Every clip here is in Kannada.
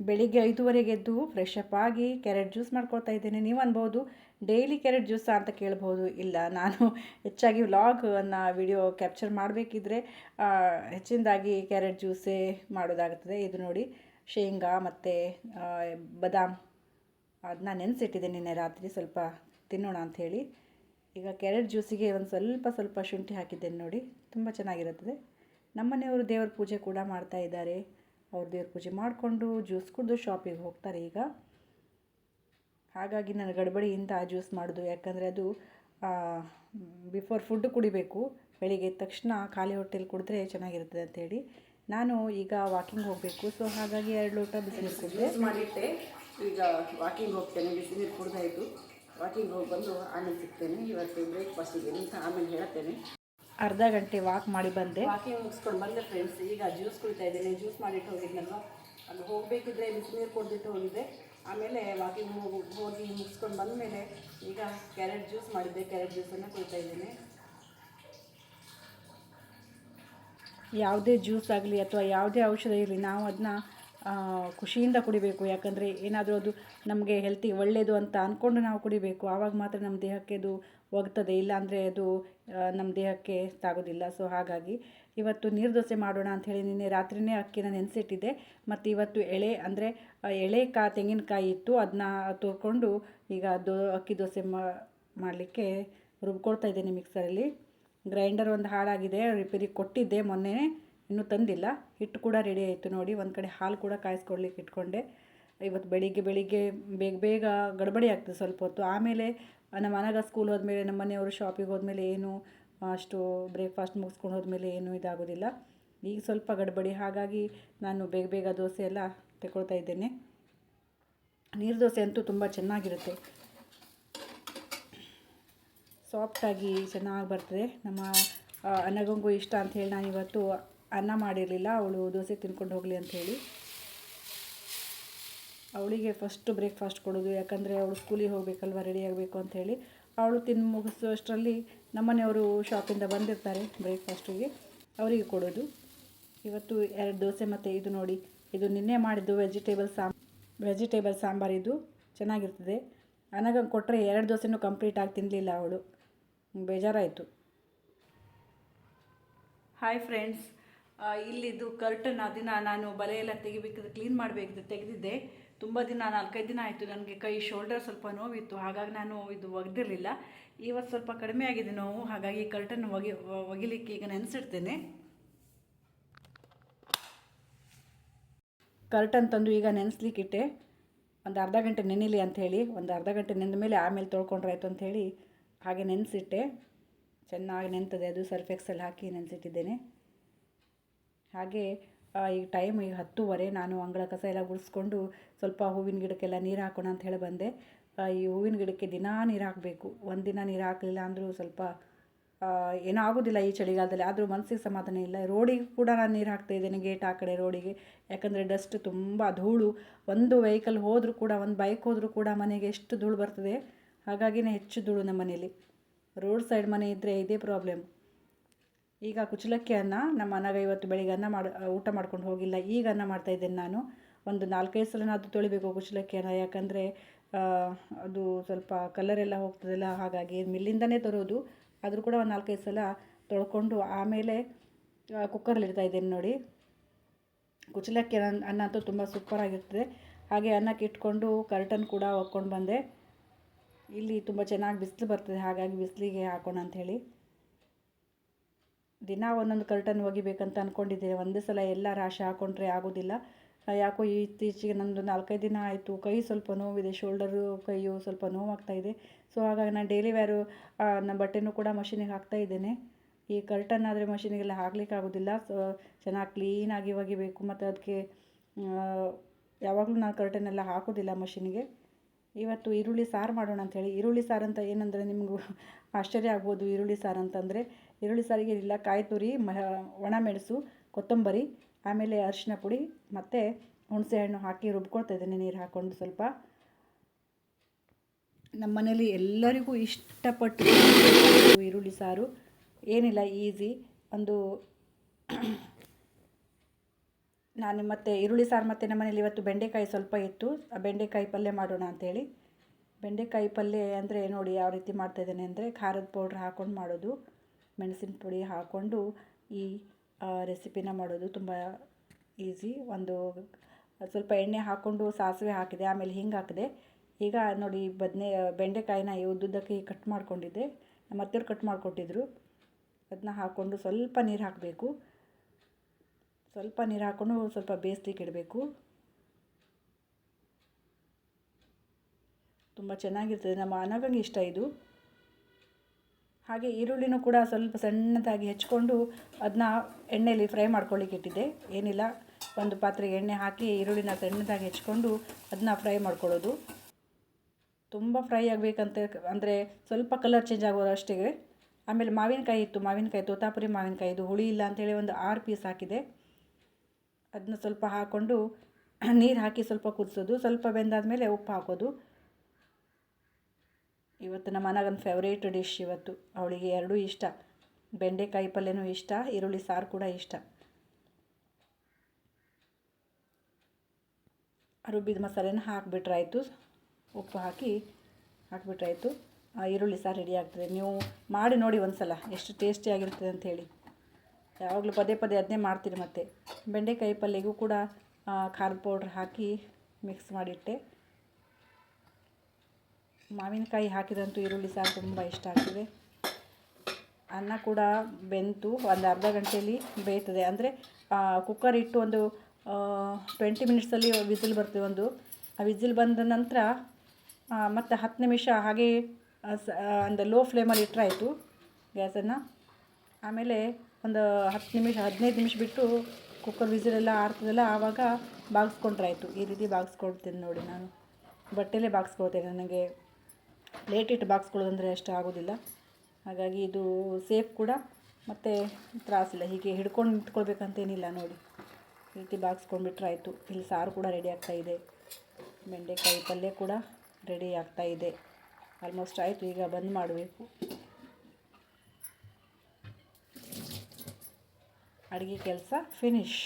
ಬೆಳಿಗ್ಗೆ ಐದೂವರೆಗೆ ಎದ್ದು ಫ್ರೆಶ್ ಅಪ್ ಆಗಿ ಕ್ಯಾರೆಟ್ ಜ್ಯೂಸ್ ಮಾಡ್ಕೊಳ್ತಾ ಇದ್ದೇನೆ. ನೀವು ಅನ್ಬೋದು ಡೈಲಿ ಕ್ಯಾರೆಟ್ ಜ್ಯೂಸಾ ಅಂತ ಕೇಳ್ಬೋದು. ಇಲ್ಲ, ನಾನು ಹೆಚ್ಚಾಗಿ ವ್ಲಾಗನ್ನು ವಿಡಿಯೋ ಕ್ಯಾಪ್ಚರ್ ಮಾಡಬೇಕಿದ್ರೆ ಹೆಚ್ಚಿನದಾಗಿ ಕ್ಯಾರೆಟ್ ಜ್ಯೂಸೇ ಮಾಡೋದಾಗುತ್ತದೆ. ಇದು ನೋಡಿ, ಶೇಂಗಾ ಮತ್ತು ಬದಾಮ್ ಅದನ್ನ ನೆನೆಸಿಟ್ಟಿದ್ದೆ ನಿನ್ನೆ ರಾತ್ರಿ. ಸ್ವಲ್ಪ ತಿನ್ನೋಣ ಅಂಥೇಳಿ ಈಗ ಕ್ಯಾರೆಟ್ ಜ್ಯೂಸಿಗೆ ಒಂದು ಸ್ವಲ್ಪ ಸ್ವಲ್ಪ ಶುಂಠಿ ಹಾಕಿದ್ದೇನೆ ನೋಡಿ. ತುಂಬ ಚೆನ್ನಾಗಿರುತ್ತದೆ. ನಮ್ಮನೆಯವರು ದೇವರ ಪೂಜೆ ಕೂಡ ಮಾಡ್ತಾ ಇದ್ದಾರೆ. ಅವ್ರು ದೇವ್ರ ಪೂಜೆ ಮಾಡಿಕೊಂಡು ಜ್ಯೂಸ್ ಕುಡಿದು ಶಾಪಿಗೆ ಹೋಗ್ತಾರೆ ಈಗ. ಹಾಗಾಗಿ ನಾನು ಗಡಬಡಿಯಿಂದ ಜ್ಯೂಸ್ ಮಾಡೋದು, ಯಾಕಂದರೆ ಅದು ಬಿಫೋರ್ ಫುಡ್ ಕುಡಿಬೇಕು, ಬೆಳಿಗ್ಗೆ ಎದ್ದ ತಕ್ಷಣ ಖಾಲಿ ಹೊಟ್ಟೆಲಿ ಕುಡಿದ್ರೆ ಚೆನ್ನಾಗಿರ್ತದೆ ಅಂತೇಳಿ ನಾನು ಈಗ ವಾಕಿಂಗ್ ಹೋಗಬೇಕು. ಸೊ ಹಾಗಾಗಿ ಎರಡು ಲೋಟ ಬಿಸಿನೀರು ಕುಡಿದೆ. ಮಾಡಿಟ್ಟೆ, ಈಗ ವಾಕಿಂಗ್ ಹೋಗ್ತೇನೆ ಬಿಸಿನೀರು ಕುಡ್ದಾಯಿತು ವಾಕಿಂಗ್ ಹೋಗಿ ಬಂದು ಆಮೇಲೆ ಸಿಗ್ತೇನೆ. ಇವತ್ತು ಬ್ರೇಕ್ಫಾಸ್ಟಿಗೆ ಅಂತ ಆಮೇಲೆ ಹೇಳ್ತೇನೆ. ಅರ್ಧ ಗಂಟೆ ವಾಕ್ ಮಾಡಿ ಬಂದೆ. ವಾಕಿಂಗ್ ಮುಗಿಸ್ಕೊಂಡು ಬಂದೆ ಫ್ರೆಂಡ್ಸ್ ಈಗ ಜ್ಯೂಸ್ ಕುಡಿತಾ ಇದ್ದೀನಿ ಜ್ಯೂಸ್ ಮಾಡಿಟ್ಟು ಹೋಗಿದ್ನಲ್ವ? ಅಲ್ಲಿ ಹೋಗಬೇಕಿದ್ರೆ ಬಿಸಿನೀರು ಕೊಡ್ಬಿಟ್ಟು ಹೋಗಿದ್ದೆ. ಆಮೇಲೆ ವಾಕಿಂಗ್ ಹೋಗಿ ಹೋಗಿ ಮುಗಿಸ್ಕೊಂಡು ಬಂದಮೇಲೆ ಈಗ ಕ್ಯಾರೆಟ್ ಜ್ಯೂಸ್ ಮಾಡಿದ್ದೆ ಕ್ಯಾರೆಟ್ ಜ್ಯೂಸನ್ನು ಕುಡಿತಾ ಇದ್ದೇನೆ. ಯಾವುದೇ ಜ್ಯೂಸ್ ಆಗಲಿ ಅಥವಾ ಯಾವುದೇ ಔಷಧ ಇರಲಿ ನಾವು ಅದನ್ನ ಖುಷಿಯಿಂದ ಕುಡಿಬೇಕು. ಯಾಕಂದರೆ ಏನಾದರೂ ಅದು ನಮಗೆ ಹೆಲ್ತಿಗೆ ಒಳ್ಳೆಯದು ಅಂತ ಅಂದ್ಕೊಂಡು ನಾವು ಕುಡಿಬೇಕು. ಆವಾಗ ಮಾತ್ರ ನಮ್ಮ ದೇಹಕ್ಕೆ ಅದು ಒಗ್ತದೆ. ಇಲ್ಲಾಂದರೆ ಅದು ನಮ್ಮ ದೇಹಕ್ಕೆ ತಾಗೋದಿಲ್ಲ. ಸೊ ಹಾಗಾಗಿ ಇವತ್ತು ನೀರು ದೋಸೆ ಮಾಡೋಣ ಅಂಥೇಳಿ ನಿನ್ನೆ ರಾತ್ರಿಯೇ ಅಕ್ಕಿನ ನೆನೆಸಿಟ್ಟಿದ್ದೆ. ಮತ್ತು ಇವತ್ತು ಎಳೆ, ಅಂದರೆ ಎಳೆ ಕಾ, ತೆಂಗಿನಕಾಯಿ ಇತ್ತು ಅದನ್ನ ತುರ್ಕೊಂಡು ಈಗ ದೋ, ಅಕ್ಕಿ ದೋಸೆ ಮಾಡಲಿಕ್ಕೆ ರುಬ್ಕೊಳ್ತಾ ಇದ್ದೇನೆ ಮಿಕ್ಸರಲ್ಲಿ ಗ್ರೈಂಡರ್ ಒಂದು ಹಾಳಾಗಿದೆ. ರಿಪೇರಿ ಕೊಟ್ಟಿದ್ದೆ ಮೊನ್ನೆ ಇನ್ನೂ ತಂದಿಲ್ಲ. ಹಿಟ್ಟು ಕೂಡ ರೆಡಿ ಆಯಿತು ನೋಡಿ. ಒಂದು ಕಡೆ ಹಾಲು ಕೂಡ ಕಾಯಿಸ್ಕೊಡ್ಲಿಕ್ಕೆ ಇಟ್ಕೊಂಡೆ. ಇವತ್ತು ಬೆಳಿಗ್ಗೆ ಬೆಳಿಗ್ಗೆ ಬೇಗ ಬೇಗ ಗಡಬಡಿ ಆಗ್ತದೆ ಸ್ವಲ್ಪ ಹೊತ್ತು. ಆಮೇಲೆ, ನಮ್ಮ ಮನೆಗ ಸ್ಕೂಲ್ ಹೋದ್ಮೇಲೆ, ನಮ್ಮ ಮನೆಯವರು ಶಾಪಿಗೆ ಹೋದ್ಮೇಲೆ ಏನು, ಅಷ್ಟು ಬ್ರೇಕ್ಫಾಸ್ಟ್ ಮುಗಿಸ್ಕೊಂಡು ಹೋದ್ಮೇಲೆ ಏನೂ ಇದಾಗೋದಿಲ್ಲ. ಈಗ ಸ್ವಲ್ಪ ಗಡಬಡಿ. ಹಾಗಾಗಿ ನಾನು ಬೇಗ ಬೇಗ ದೋಸೆ ಎಲ್ಲ ತಗೊಳ್ತಾ ಇದ್ದೇನೆ. ನೀರು ದೋಸೆ ಅಂತೂ ತುಂಬ ಚೆನ್ನಾಗಿರುತ್ತೆ. ಸಾಫ್ಟಾಗಿ ಚೆನ್ನಾಗಿ ಬರ್ತದೆ. ನಮ್ಮ ಅನ್ನಗಂಗೂ ಇಷ್ಟ ಅಂಥೇಳಿ ನಾನು ಇವತ್ತು ಅನ್ನ ಮಾಡಿರಲಿಲ್ಲ. ಅವಳು ದೋಸೆ ತಿನ್ಕೊಂಡು ಹೋಗಲಿ ಅಂಥೇಳಿ ಅವಳಿಗೆ ಫಸ್ಟ್ ಬ್ರೇಕ್ಫಾಸ್ಟ್ ಕೊಡೋದು, ಯಾಕಂದರೆ ಅವಳು ಸ್ಕೂಲಿಗೆ ಹೋಗಬೇಕಲ್ವ ರೆಡಿ ಆಗಬೇಕು ಅಂಥೇಳಿ ಅವಳು ತಿಂದು ಮುಗಿಸೋಷ್ಟರಲ್ಲಿ ನಮ್ಮನೆಯವರು ಶಾಪಿಂದ ಬಂದಿರ್ತಾರೆ ಬ್ರೇಕ್ಫಾಸ್ಟಿಗೆ ಅವರಿಗೆ ಕೊಡೋದು. ಇವತ್ತು ಎರಡು ದೋಸೆ ಮತ್ತು ಇದು ನೋಡಿ, ಇದು ನಿನ್ನೆ ಮಾಡಿದ್ದು ವೆಜಿಟೇಬಲ್ ಸಾಂಬ್ ವೆಜಿಟೇಬಲ್ ಸಾಂಬಾರು ಇದು, ಚೆನ್ನಾಗಿರ್ತದೆ. ನನಗೆ ಕೊಟ್ಟರೆ ಎರಡು ದೋಸೆನೂ ಕಂಪ್ಲೀಟಾಗಿ ತಿನ್ನಲಿಲ್ಲ ಅವಳು. ಬೇಜಾರಾಯಿತು. ಹಾಯ್ ಫ್ರೆಂಡ್ಸ್ ಇಲ್ಲಿದ್ದು ಕರ್ಟನ್ ಅದನ್ನು ನಾನು ಬಲೆ ಎಲ್ಲ ತೆಗಿಬೇಕಿದ್ರೆ ಕ್ಲೀನ್ ಮಾಡಬೇಕಿದ್ರೆ ತೆಗೆದಿದ್ದೆ. ತುಂಬ ದಿನ, ನಾಲ್ಕೈದು ದಿನ ಆಯಿತು ನನಗೆ ಕೈ ಶೋಲ್ಡರ್ ಸ್ವಲ್ಪ ನೋವಿತ್ತು, ಹಾಗಾಗಿ ನಾನು ಇದು ಒಗೆದಿರಲಿಲ್ಲ. ಇವತ್ತು ಸ್ವಲ್ಪ ಕಡಿಮೆ ಆಗಿದೆ ನೋವು, ಹಾಗಾಗಿ ಕರ್ಟನ್ ಒಗಿ, ಒಗಿಲಿಕ್ಕೆ ಈಗ ನೆನೆಸಿಡ್ತೇನೆ. ಕರ್ಟನ್ ತಂದು ಈಗ ನೆನೆಸ್ಲಿಕ್ಕಿಟ್ಟೆ ಒಂದು ಅರ್ಧ ಗಂಟೆ ನೆನಿಲಿ ಅಂಥೇಳಿ ಒಂದು ಅರ್ಧ ಗಂಟೆ ನೆಂದ ಮೇಲೆ ಆಮೇಲೆ ತೊಳ್ಕೊಂಡ್ರಾಯ್ತು ಅಂಥೇಳಿ ಹಾಗೆ ನೆನೆಸಿಟ್ಟೆ. ಚೆನ್ನಾಗಿ ನೆನ್ತದೆ ಅದು ಸರ್ಫೆಕ್ಸಲ್ಲಿ ಹಾಕಿ ನೆನೆಸಿಟ್ಟಿದ್ದೇನೆ. ಹಾಗೆ ಈಗ ಟೈಮ್ ಈಗ ಹತ್ತುವರೆ ನಾನು ಅಂಗಳ ಕಸ ಎಲ್ಲ ಗುಡಿಸ್ಕೊಂಡು ಸ್ವಲ್ಪ ಹೂವಿನ ಗಿಡಕ್ಕೆಲ್ಲ ನೀರು ಹಾಕೋಣ ಅಂತ ಹೇಳಿ ಬಂದೆ. ಈ ಹೂವಿನ ಗಿಡಕ್ಕೆ ದಿನಾ ನೀರು ಹಾಕಬೇಕು. ಒಂದಿನ ದಿನ ನೀರು ಹಾಕಲಿಲ್ಲ ಅಂದರೂ ಸ್ವಲ್ಪ ಏನೂ ಆಗೋದಿಲ್ಲ ಈ ಚಳಿಗಾಲದಲ್ಲಿ. ಆದರೂ ಮನಸ್ಸಿಗೆ ಸಮಾಧಾನ ಇಲ್ಲ. ರೋಡಿಗೆ ಕೂಡ ನಾನು ನೀರು ಹಾಕ್ತಾ ಇದ್ದೇನೆ ಗೇಟ್ ಆ ಕಡೆ ರೋಡಿಗೆ. ಯಾಕಂದರೆ ಡಸ್ಟ್ ತುಂಬ ಧೂಳು. ಒಂದು ವೆಹಿಕಲ್ ಹೋದರೂ ಕೂಡ, ಒಂದು ಬೈಕ್ ಹೋದರೂ ಕೂಡ ಮನೆಗೆ ಎಷ್ಟು ಧೂಳು ಬರ್ತದೆ. ಹಾಗಾಗಿನೇ ಹೆಚ್ಚು ಧೂಳು ನಮ್ಮ ಮನೇಲಿ ರೋಡ್ ಸೈಡ್ ಮನೆ ಇದ್ದರೆ ಇದೇ ಪ್ರಾಬ್ಲಮ್ ಈಗ ಕುಚಲಕ್ಕಿ ಅನ್ನ ನಮ್ಮ ಮನೆಗೆ ಇವತ್ತು ಬೆಳಿಗ್ಗೆ ಅನ್ನ ಮಾಡಿ ಊಟ ಮಾಡ್ಕೊಂಡು ಹೋಗಿಲ್ಲ. ಈಗ ಅನ್ನ ಮಾಡ್ತಾಯಿದ್ದೇನೆ ನಾನು. ಒಂದು ನಾಲ್ಕೈದು ಸಲನಾದರೂ ತೊಳಿಬೇಕು ಕುಚಲಕ್ಕಿ ಅನ್ನ ಯಾಕಂದರೆ ಅದು ಸ್ವಲ್ಪ ಕಲರ್ ಎಲ್ಲ ಹೋಗ್ತದಲ್ಲ, ಹಾಗಾಗಿ ಮಿಲ್ಲಿಂದನೇ ತರೋದು. ಆದರೂ ಕೂಡ ಒಂದು ನಾಲ್ಕೈದು ಸಲ ತೊಳ್ಕೊಂಡು ಆಮೇಲೆ ಕುಕ್ಕರಲ್ಲಿ ಇಡ್ತಾ ಇದ್ದೇನೆ ನೋಡಿ. ಕುಚಲಕ್ಕಿ ಅನ್ನ ಅನ್ನ ಅಂತೂ ತುಂಬ ಸೂಪರಾಗಿರ್ತದೆ ಹಾಗೆ ಅನ್ನಕ್ಕೆ ಇಟ್ಕೊಂಡು ಕರ್ಟನ್ ಕೂಡ ಒಕ್ಕೊಂಡು ಬಂದೆ. ಇಲ್ಲಿ ತುಂಬ ಚೆನ್ನಾಗಿ ಬಿಸಿಲು ಬರ್ತದೆ, ಹಾಗಾಗಿ ಬಿಸಿಲಿಗೆ ಹಾಕೋಣ ಅಂಥೇಳಿ ದಿನ ಒಂದೊಂದು ಕರ್ಟನ್ ಒಗಿಬೇಕಂತ ಅಂದ್ಕೊಂಡಿದ್ದೆ ಒಂದೇ ಸಲ ಎಲ್ಲ ರಾಶಿ ಹಾಕ್ಕೊಂಡ್ರೆ ಆಗೋದಿಲ್ಲ. ಯಾಕೋ ಇತ್ತೀಚೆಗೆ ನಂದು ನಾಲ್ಕೈದು ದಿನ ಆಯಿತು. ಕೈ ಸ್ವಲ್ಪ ನೋವಿದೆ ಶೋಲ್ಡರು ಕೈಯು ಸ್ವಲ್ಪ ನೋವಾಗ್ತಾಯಿದೆ ಸೊ ಹಾಗಾಗಿ ನಾನು ಡೈಲಿ ವ್ಯಾರು ನನ್ನ ಬಟ್ಟೆನೂ ಕೂಡ ಮಷಿನಿಗೆ ಹಾಕ್ತಾ ಇದ್ದೇನೆ. ಈ ಕರ್ಟನ್ ಆದರೆ ಮಷಿನಿಗೆಲ್ಲ ಹಾಕ್ಲಿಕ್ಕೆ ಆಗೋದಿಲ್ಲ. ಸೊ ಚೆನ್ನಾಗಿ ಕ್ಲೀನಾಗಿ ಒಗಿಬೇಕು. ಮತ್ತು ಅದಕ್ಕೆ ಯಾವಾಗಲೂ ನಾನು ಕರ್ಟನ್ ಎಲ್ಲ ಹಾಕೋದಿಲ್ಲ ಮಷಿನಿಗೆ ಇವತ್ತು ಈರುಳ್ಳಿ ಸಾರು ಮಾಡೋಣ ಅಂಥೇಳಿ ಈರುಳ್ಳಿ ಸಾರು ಅಂತ ಏನಂದರೆ ನಿಮಗೂ ಆಶ್ಚರ್ಯ ಆಗ್ಬೋದು. ಈರುಳ್ಳಿ ಸಾರು ಅಂತಂದರೆ ಈರುಳ್ಳಿ ಸಾರಿಗೆ ಇಲ್ಲ, ಕಾಯಿ ತುರಿ, ಮ ಒಣಮೆಣಸು ಕೊತ್ತಂಬರಿ, ಆಮೇಲೆ ಅರಿಶಿನ ಪುಡಿ ಮತ್ತು ಹುಣಸೆಹಣ್ಣು ಹಾಕಿ ರುಬ್ಕೊಳ್ತಾ ಇದ್ದೀನಿ, ನೀರು ಹಾಕ್ಕೊಂಡು ಸ್ವಲ್ಪ. ನಮ್ಮ ಮನೇಲಿ ಎಲ್ಲರಿಗೂ ಇಷ್ಟಪಟ್ಟು ಈರುಳ್ಳಿ ಸಾರು. ಏನಿಲ್ಲ, ಈಸಿ. ಒಂದು ನಾನು ಮತ್ತೆ ಈರುಳ್ಳಿ ಸಾರು ಮತ್ತು ನಮ್ಮನೇಲಿ ಇವತ್ತು ಬೆಂಡೆಕಾಯಿ ಸ್ವಲ್ಪ ಇತ್ತು. ಆ ಬೆಂಡೆಕಾಯಿ ಪಲ್ಯ ಮಾಡೋಣ ಅಂಥೇಳಿ ಬೆಂಡೆಕಾಯಿ ಪಲ್ಯ ಅಂದರೆ ನೋಡಿ ಯಾವ ರೀತಿ ಮಾಡ್ತಾಯಿದ್ದೇನೆ ಅಂದರೆ ಖಾರದ ಪೌಡ್ರ್ ಹಾಕ್ಕೊಂಡು ಮಾಡೋದು. ಮೆಣಸಿನ ಪುಡಿ ಹಾಕ್ಕೊಂಡು ಈ ರೆಸಿಪಿನ ಮಾಡೋದು ತುಂಬ ಈಸಿ. ಒಂದು ಸ್ವಲ್ಪ ಎಣ್ಣೆ ಹಾಕ್ಕೊಂಡು ಸಾಸಿವೆ ಹಾಕಿದೆ, ಆಮೇಲೆ ಹಿಂಗೆ ಹಾಕಿದೆ. ಈಗ ನೋಡಿ ಬದನೆ, ಬೆಂಡೆಕಾಯಿನ ಉದ್ದುದ್ದಕ್ಕೆ ಕಟ್ ಮಾಡ್ಕೊಂಡಿದ್ದೆ. ನಮ್ಮ ಅತ್ತೆಯವ್ರು ಕಟ್ ಮಾಡಿಕೊಟ್ಟಿದ್ರು. ಅದನ್ನ ಹಾಕ್ಕೊಂಡು ಸ್ವಲ್ಪ ನೀರು ಹಾಕಬೇಕು. ಸ್ವಲ್ಪ ನೀರು ಹಾಕ್ಕೊಂಡು ಸ್ವಲ್ಪ ಬೇಯಿಸ್ಲಿಕ್ಕೆ ಇಡಬೇಕು. ತುಂಬ ಚೆನ್ನಾಗಿರ್ತದೆ. ನಮ್ಮ ಅನಗಂಗೆ ಇಷ್ಟ ಇದು. ಹಾಗೆ ಈರುಳ್ಳಿನೂ ಕೂಡ ಸ್ವಲ್ಪ ಸಣ್ಣದಾಗಿ ಹೆಚ್ಕೊಂಡು ಅದನ್ನ ಎಣ್ಣೆಯಲ್ಲಿ ಫ್ರೈ ಮಾಡ್ಕೊಳ್ಳಿಕ್ಕೆ ಇಟ್ಟಿದ್ದೆ. ಏನಿಲ್ಲ, ಒಂದು ಪಾತ್ರೆಗೆ ಎಣ್ಣೆ ಹಾಕಿ ಈರುಳ್ಳಿನ ಸಣ್ಣದಾಗಿ ಹೆಚ್ಕೊಂಡು ಅದನ್ನ ಫ್ರೈ ಮಾಡ್ಕೊಳ್ಳೋದು. ತುಂಬ ಫ್ರೈ ಆಗಬೇಕಂತ, ಅಂದರೆ ಸ್ವಲ್ಪ ಕಲರ್ ಚೇಂಜ್ ಆಗೋರು ಅಷ್ಟೇ. ಆಮೇಲೆ ಮಾವಿನಕಾಯಿ ಇತ್ತು, ಮಾವಿನಕಾಯಿ, ತೋತಾಪುರಿ ಮಾವಿನಕಾಯಿ, ಇದು ಹುಳಿ ಇಲ್ಲ ಅಂತೇಳಿ ಒಂದು ಆರು ಪೀಸ್ ಹಾಕಿದೆ. ಅದನ್ನ ಸ್ವಲ್ಪ ಹಾಕ್ಕೊಂಡು ನೀರು ಹಾಕಿ ಸ್ವಲ್ಪ ಕುದಿಸೋದು, ಸ್ವಲ್ಪ ಬೆಂದಾದಮೇಲೆ ಉಪ್ಪು ಹಾಕೋದು. ಇವತ್ತು ನಮ್ಮ ಮನೆಗೊಂದು ಫೇವ್ರೇಟ್ ಡಿಶ್ ಇವತ್ತು. ಅವಳಿಗೆ ಎರಡೂ ಇಷ್ಟ. ಬೆಂಡೆಕಾಯಿ ಪಲ್ಯನೂ ಇಷ್ಟ, ಈರುಳ್ಳಿ ಸಾರು ಕೂಡ ಇಷ್ಟ. ರುಬ್ಬಿದ ಮಸಾಲೆನ ಹಾಕಿಬಿಟ್ರಾಯಿತು. ಉಪ್ಪು ಹಾಕಿ ಹಾಕಿಬಿಟ್ರಾಯ್ತು. ಈರುಳ್ಳಿ ಸಾರು ರೆಡಿ ಆಗ್ತದೆ. ನೀವು ಮಾಡಿ ನೋಡಿ ಒಂದು ಸಲ ಎಷ್ಟು ಟೇಸ್ಟಿಯಾಗಿರ್ತದೆ ಅಂಥೇಳಿ ಯಾವಾಗಲೂ ಪದೇ ಪದೇ ಅದನ್ನೇ ಮಾಡ್ತೀನಿ ಮತ್ತೆ. ಬೆಂಡೆಕಾಯಿ ಪಲ್ಯಗೂ ಕೂಡ ಖಾರದ ಪೌಡ್ರ್ ಹಾಕಿ ಮಿಕ್ಸ್ ಮಾಡಿಟ್ಟೆ. ಮಾವಿನಕಾಯಿ ಹಾಕಿದಂತೂ ಈರುಳ್ಳಿ ಸಾರು ತುಂಬ ಇಷ್ಟ ಆಗ್ತದೆ. ಅನ್ನ ಕೂಡ ಬೆಂತು ಒಂದು ಅರ್ಧ ಗಂಟೆಯಲ್ಲಿ ಬೇಯ್ತದೆ. ಅಂದರೆ ಕುಕ್ಕರ್ ಇಟ್ಟು ಒಂದು ಟ್ವೆಂಟಿ ಮಿನಿಟ್ಸಲ್ಲಿ ವಿಸಿಲ್ ಬರ್ತದೆ ಒಂದು. ಆ ವಿಸಿಲ್ ಬಂದ ನಂತರ ಮತ್ತು ಹತ್ತು ನಿಮಿಷ ಹಾಗೆ ಒಂದು ಲೋ ಫ್ಲೇಮಲ್ಲಿ ಇಟ್ಟರಾಯಿತು ಗ್ಯಾಸನ್ನು ಆಮೇಲೆ ಒಂದು ಹತ್ತು ನಿಮಿಷ, ಹದಿನೈದು ನಿಮಿಷ ಬಿಟ್ಟು ಕುಕ್ಕರ್ ವಿಸಿಲೆಲ್ಲ ಆರ್ತದಲ್ಲ, ಆವಾಗ ಬಾಗಿಸ್ಕೊಂಡ್ರಾಯ್ತು ಈ ರೀತಿ ಬಾಗಿಸ್ಕೊಳ್ತೀನಿ ನೋಡಿ ನಾನು. ಬಟ್ಟೆಲೇ ಬಾಗಿಸ್ಕೊಳ್ತೇನೆ ನನಗೆ. ಪ್ಲೇಟ್ ಇಟ್ಟು ಅಂದರೆ ಅಷ್ಟು ಆಗೋದಿಲ್ಲ. ಹಾಗಾಗಿ ಇದು ಸೇಫ್ ಕೂಡ, ಮತ್ತು ತ್ರಾಸಿಲ್ಲ ಹೀಗೆ ಹಿಡ್ಕೊಂಡು ನಿಂತ್ಕೊಳ್ಬೇಕಂತೇನಿಲ್ಲ ನೋಡಿ. ಈ ರೀತಿ ಬಾಕ್ಸ್ಕೊಂಡ್ಬಿಟ್ರೆ ಆಯಿತು. ಇಲ್ಲಿ ಸಾರು ಕೂಡ ರೆಡಿ ಆಗ್ತಾಯಿದೆ ಬೆಂಡೆಕಾಯಿ ಪಲ್ಯ ಕೂಡ ರೆಡಿ ಆಗ್ತಾಯಿದೆ ಆಲ್ಮೋಸ್ಟ್ ಆಯಿತು. ಈಗ ಬಂದ್ ಮಾಡಬೇಕು. ಅಡುಗೆ ಕೆಲಸ ಫಿನಿಶ್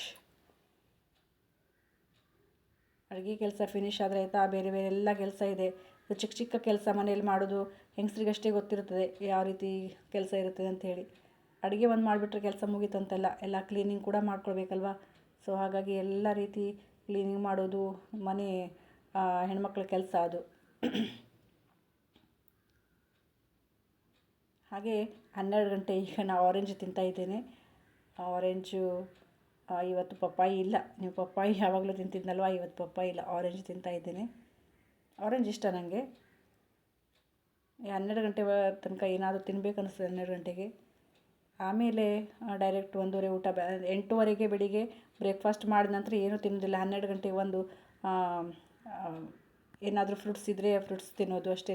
ಅಡುಗೆ ಕೆಲಸ ಫಿನಿಶ್ ಆದರೆ ಆಯಿತಾ? ಬೇರೆ ಬೇರೆ ಎಲ್ಲ ಕೆಲಸ ಇದೆ. ಚಿಕ್ಕ ಚಿಕ್ಕ ಕೆಲಸ ಮನೇಲಿ ಮಾಡೋದು ಹೆಂಗಸ್ರಿಗಷ್ಟೇ ಗೊತ್ತಿರುತ್ತದೆ ಯಾವ ರೀತಿ ಕೆಲಸ ಇರುತ್ತದೆ ಅಂಥೇಳಿ ಅಡುಗೆ ಒಂದು ಮಾಡಿಬಿಟ್ರೆ ಕೆಲಸ ಮುಗೀತಂತಲ್ಲ ಎಲ್ಲ ಕ್ಲೀನಿಂಗ್ ಕೂಡ ಮಾಡ್ಕೊಳ್ಬೇಕಲ್ವ? ಸೊ ಹಾಗಾಗಿ ಎಲ್ಲ ರೀತಿ ಕ್ಲೀನಿಂಗ್ ಮಾಡೋದು ಮನೆ ಹೆಣ್ಮಕ್ಳ ಕೆಲಸ ಅದು. ಹಾಗೆ ಹನ್ನೆರಡು ಗಂಟೆ ಈಗ ನಾನು ಆರೆಂಜ್ ತಿಂತಾ ಇದ್ದೇನೆ. ಆರೆಂಜು ಇವತ್ತು ಪಪ್ಪಾಯಿ ಇಲ್ಲ. ನೀವು ಪಪ್ಪಾಯಿ ಯಾವಾಗಲೂ ತಿಂತಿದ್ನಲ್ವ? ಇವತ್ತು ಪಪ್ಪಾಯಿ ಇಲ್ಲ ಆರೆಂಜ್ ತಿಂತಾ ಇದ್ದೇನೆ. ಆರೆಂಜ್ ಇಷ್ಟ ನನಗೆ ಹನ್ನೆರಡು ಗಂಟೆ ತನಕ ಏನಾದರೂ ತಿನ್ಬೇಕು ಅನಿಸ್ತದೆ ಹನ್ನೆರಡು ಗಂಟೆಗೆ. ಆಮೇಲೆ ಡೈರೆಕ್ಟ್ ಒಂದೂವರೆ ಊಟ ಬ, ಎಂಟೂವರೆಗೆ ಬೆಳಿಗ್ಗೆ ಬ್ರೇಕ್ಫಾಸ್ಟ್ ಮಾಡಿದ ನಂತರ ಏನೂ ತಿನ್ನೋದಿಲ್ಲ. ಹನ್ನೆರಡು ಗಂಟೆಗೆ ಒಂದು ಏನಾದರೂ ಫ್ರೂಟ್ಸ್ ಇದ್ದರೆ ಫ್ರೂಟ್ಸ್ ತಿನ್ನೋದು ಅಷ್ಟೇ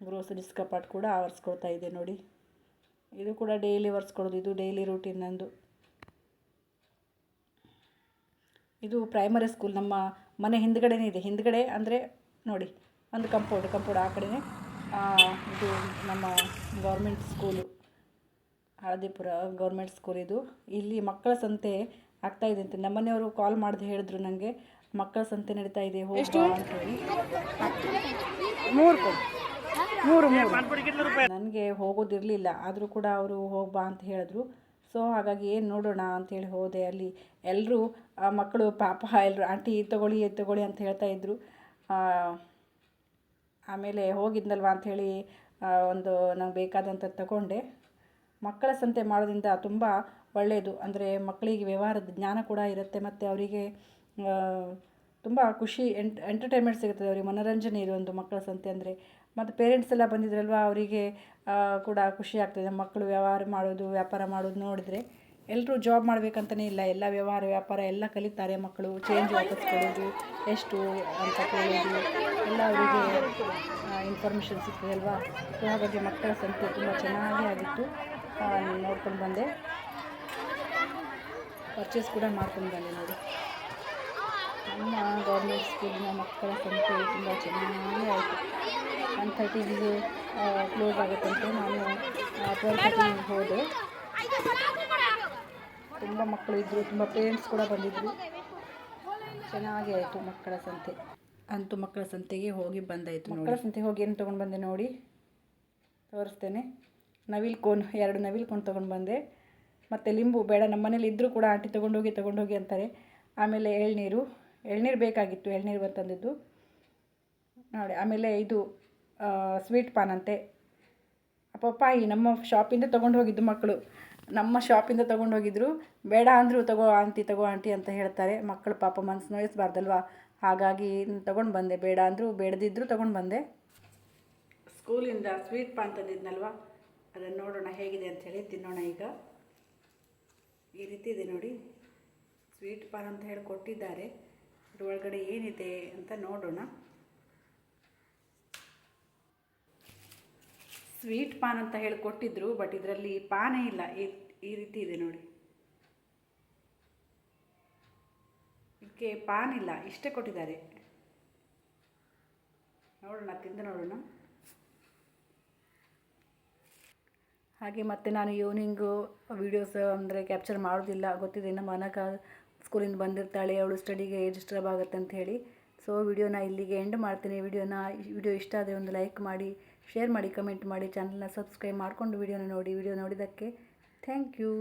ಗ್ರೋಸರೀಸ್ ಕಪಾಟ್ ಕೂಡ ಆವರಿಸ್ಕೊಳ್ತಾ ಇದೆ ನೋಡಿ. ಇದು ಕೂಡ ಡೈಲಿ ಒರೆಸ್ಕೊಳ್ಳೋದು ಇದು ಡೈಲಿ ರೂಟೀನ್ ನಂದು. ಇದು ಪ್ರೈಮರಿ ಸ್ಕೂಲ್ ನಮ್ಮ ಮನೆ ಹಿಂದ್ಗಡೆನೇ ಇದೆ. ಹಿಂದ್ಗಡೆ ಅಂದರೆ ನೋಡಿ ಒಂದು ಕಂಪೌಂಡ್ ಕಂಪೌಂಡ್ ಆ ಕಡೆನೇ. ಇದು ನಮ್ಮ government school Haladipura government school ಇದು. ಇಲ್ಲಿ ಮಕ್ಕಳ ಸಂತೆ ಆಗ್ತಾ ಇದೆ ಅಂತ. ನಮ್ಮನೆಯವರು ಕಾಲ್ ಮಾಡಿದೆ ಹೇಳಿದ್ರು ನನಗೆ ಮಕ್ಕಳ ಸಂತೆ ನಡೀತಾ ಇದೆ ಮೂರು ಮೂರು. ನನಗೆ ಹೋಗೋದಿರಲಿಲ್ಲ ಆದರೂ ಕೂಡ ಅವರು ಹೋಗ್ಬಾ ಅಂತ ಹೇಳಿದ್ರು. ಸೊ ಹಾಗಾಗಿ ಏನು ನೋಡೋಣ ಅಂಥೇಳಿ ಹೋದೆ ಅಲ್ಲಿ. ಎಲ್ಲರೂ ಆ ಮಕ್ಕಳು, ಪಾಪ ಎಲ್ಲರೂ ಆಂಟಿ, ತಗೊಳ್ಳಿ, ತೊಗೊಳ್ಳಿ ಅಂತ ಅಂತ ಹೇಳ್ತಾಯಿದ್ರು ಆಮೇಲೆ ಹೋಗಿದ್ನಲ್ವ ಅಂಥೇಳಿ ಒಂದು ನಂಗೆ ಬೇಕಾದಂಥ ತಗೊಂಡೆ. ಮಕ್ಕಳ ಸಂತೆ ಮಾಡೋದ್ರಿಂದ ತುಂಬ ಒಳ್ಳೆಯದು ಅಂದರೆ ಮಕ್ಕಳಿಗೆ ವ್ಯವಹಾರದ ಜ್ಞಾನ ಕೂಡ ಇರುತ್ತೆ ಮತ್ತು ಅವರಿಗೆ ತುಂಬ ಖುಷಿ ಎಂಟ್ ಎಂಟರ್ಟೈನ್ಮೆಂಟ್ ಸಿಗುತ್ತದೆ ಅವರಿಗೆ. ಮನೋರಂಜನೆ ಇರುವಂಥ ಮಕ್ಕಳ ಸಂತೆ ಅಂದರೆ ಮತ್ತು ಪೇರೆಂಟ್ಸ್ ಎಲ್ಲ ಬಂದಿದ್ರಲ್ವ ಅವರಿಗೆ ಕೂಡ ಖುಷಿ ಆಗ್ತದೆ. ಮಕ್ಕಳು ವ್ಯವಹಾರ ಮಾಡೋದು, ವ್ಯಾಪಾರ ಮಾಡೋದು ನೋಡಿದರೆ ಎಲ್ಲರೂ ಜಾಬ್ ಮಾಡಬೇಕಂತಲೇ ಇಲ್ಲ. ಎಲ್ಲ ವ್ಯವಹಾರ, ವ್ಯಾಪಾರ ಎಲ್ಲ ಕಲಿತಾರೆ ಮಕ್ಕಳು. ಚೇಂಜ್ ವಾಪಸ್ ಕೊಡೋದು ಎಷ್ಟು ಅಂತ ಕೇಳೋದು. ಎಲ್ಲ ಅವರಿಗೆ ಇನ್ಫಾರ್ಮೇಷನ್ ಸಿಗ್ತದೆ ಅಲ್ವಾ? ಸೊ ಹಾಗಾಗಿ ಮಕ್ಕಳ ಸಂತೆ ತುಂಬ ಚೆನ್ನಾಗಿ ಆಗಿತ್ತು. ನೋಡ್ಕೊಂಡು ಬಂದೆ. ಪರ್ಚೇಸ್ ಕೂಡ ಮಾಡ್ಕೊಂಡು ಬಂದೆ ನೋಡಿ. ಗೌರ್ಮೆಂಟ್ ಸ್ಕೂಲಿನ ಮಕ್ಕಳ ಸಂಖ್ಯೆ ತುಂಬ ಚೆನ್ನಾಗಿ ಆಯಿತು. ಒನ್ ಥರ್ಟಿಗೆ ಕ್ಲೋಸ್ ಆಗುತ್ತಂತೆ ನಾನು ಟ್ವೆಲ್ ಹೋದೆ. ತುಂಬ ಮಕ್ಕಳು ಇದ್ದರು ತುಂಬ ಪೇರೆಂಟ್ಸ್ ಕೂಡ ಬಂದಿದ್ದರು ಚೆನ್ನಾಗಿ ಆಯಿತು ಮಕ್ಕಳ ಸಂತೆ. ಅಂತೂ ಮಕ್ಕಳ ಸಂತೆಗೆ ಹೋಗಿ ಬಂದಾಯಿತು ಮಕ್ಕಳ ಸಂತೆಗೆ ಹೋಗಿ ಏನು ತೊಗೊಂಡು ಬಂದೆ ನೋಡಿ. ತೋರಿಸ್ತೇನೆ. ನವಿಲ್ ಕೋನ್ ಎರಡು ನವಿಲ್ ಕೋನ್ ತೊಗೊಂಡು ಬಂದೆ. ಮತ್ತು ಲಿಂಬು ಬೇಡ ನಮ್ಮ ಮನೇಲಿ ಇದ್ದರೂ ಕೂಡ ಆಂಟಿ ತೊಗೊಂಡೋಗಿ ತೊಗೊಂಡೋಗಿ ಅಂತಾರೆ. ಆಮೇಲೆ ಎಳ್ನೀರು. ಎಳ್ನೀರು ಬೇಕಾಗಿತ್ತು, ಎಳ್ನೀರು ಬಂತಂದಿದ್ದು. ನೋಡಿ, ಆಮೇಲೆ ಇದು ಸ್ವೀಟ್ ಪಾನ್ ಅಂತೆ. ಈ ನಮ್ಮ ಶಾಪಿಂದ ತೊಗೊಂಡು ಹೋಗಿದ್ದು ಮಕ್ಕಳು ನಮ್ಮ ಶಾಪಿಂದ ತೊಗೊಂಡು ಹೋಗಿದ್ರು. ಬೇಡ ಅಂದರೂ ತಗೋ ಆಂಟಿ ತಗೋ ಆಂಟಿ ಅಂತ ಹೇಳ್ತಾರೆ. ಮಕ್ಕಳು ಪಾಪ ಮನಸ್ಸು ನೋಯಿಸ್ಬಾರ್ದಲ್ವಾ? ಹಾಗಾಗಿ ತೊಗೊಂಡು ಬಂದೆ. ಬೇಡ ಅಂದರೂ ಬೇಡದಿದ್ದರೂ ತೊಗೊಂಡು ಬಂದೆ. ಸ್ಕೂಲಿಂದ ಸ್ವೀಟ್ ಪಾನ್ ತಂದಿದ್ನಲ್ವ? ಅದನ್ನು ನೋಡೋಣ ಹೇಗಿದೆ ಅಂಥೇಳಿ ತಿನ್ನೋಣ ಈಗ. ಈ ರೀತಿ ಇದೆ ನೋಡಿ. ಸ್ವೀಟ್ ಪಾನ್ ಅಂತ ಹೇಳಿ ಕೊಟ್ಟಿದ್ದಾರೆ ಇದ್ರೊಳಗಡೆ ಏನಿದೆ ಅಂತ ನೋಡೋಣ. ಸ್ವೀಟ್ ಪಾನ್ ಅಂತ ಹೇಳಿ ಕೊಟ್ಟಿದ್ರು ಬಟ್ ಇದರಲ್ಲಿ ಪಾನೇ ಇಲ್ಲ. ಈ ರೀತಿ ಇದೆ ನೋಡಿ. ಇದಕ್ಕೆ ಪಾನ್ ಇಲ್ಲ, ಇಷ್ಟೇ ಕೊಟ್ಟಿದ್ದಾರೆ. ನೋಡೋಣ, ತಿಂದು ನೋಡೋಣ. ಹಾಗೆ ಮತ್ತೆ ನಾನು ಈವ್ನಿಂಗು ವೀಡಿಯೋಸ್ ಅಂದರೆ ಕ್ಯಾಪ್ಚರ್ ಮಾಡೋದಿಲ್ಲ ಗೊತ್ತಿದೆ, ನಮ್ಮ ಅನಕ ಸ್ಕೂಲಿಂದ ಬಂದಿರ್ತಾಳೆ, ಅವಳು ಸ್ಟಡಿಗೆ ಡಿಸ್ಟರ್ಬ್ ಆಗುತ್ತೆ ಅಂತ ಹೇಳಿ. ಸೊ ವಿಡಿಯೋನ ಇಲ್ಲಿಗೆ ಎಂಡ್ ಮಾಡ್ತೀನಿ. ವಿಡಿಯೋನ, ವಿಡಿಯೋ ಇಷ್ಟ ಆದರೆ ಒಂದು ಲೈಕ್ ಮಾಡಿ ಶೇರ್ ಮಾಡಿ ಕಮೆಂಟ್ ಮಾಡಿ ಚಾನಲ್ನ ಸಬ್ಸ್ಕ್ರೈಬ್ ಮಾಡಿಕೊಂಡು ವಿಡಿಯೋನ ನೋಡಿ. ವಿಡಿಯೋ ನೋಡಿದ್ದಕ್ಕೆ ಥ್ಯಾಂಕ್ ಯು